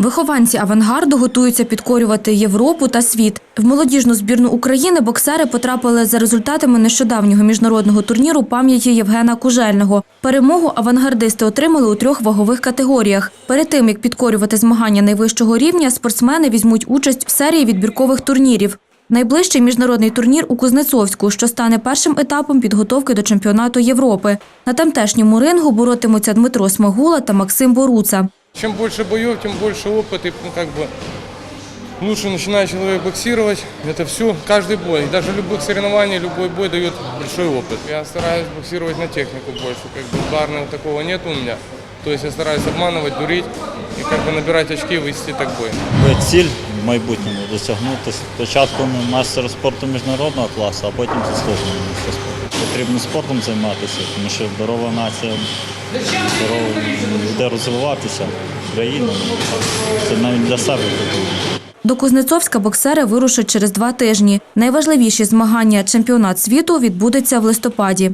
Вихованці авангарду готуються підкорювати Європу та світ. В молодіжну збірну України боксери потрапили за результатами нещодавнього міжнародного турніру пам'яті Євгена Кужельного. Перемогу авангардисти отримали у трьох вагових категоріях. Перед тим як підкорювати змагання найвищого рівня, спортсмени візьмуть участь в серії відбіркових турнірів. Найближчий міжнародний турнір у Кузнецовську, що стане першим етапом підготовки до чемпіонату Європи. На тамтешньому рингу боротимуться Дмитро Смагула та Максим Боруца. Чем больше боев, тем больше опыт и ну, как бы лучше начинает человек боксировать. Это все, каждый бой, даже любых соревнований, любой бой дает большой опыт. Я стараюсь боксировать на технику больше, как бы ударного такого нет у меня. То есть я стараюсь обманывать, дурить и как бы набирать очки и вывести так бой. Моя ціль в майбутньому досягнути спочатку мастера спорту міжнародного класу, а потім заслуженого майстра спорту. Потрібно спортом займатися, тому що здорова нація здорово буде розвиватися країна. Це навіть для себе потрібно. До Кузнецовська боксери вирушать через два тижні. Найважливіші змагання чемпіонат світу відбудеться в листопаді.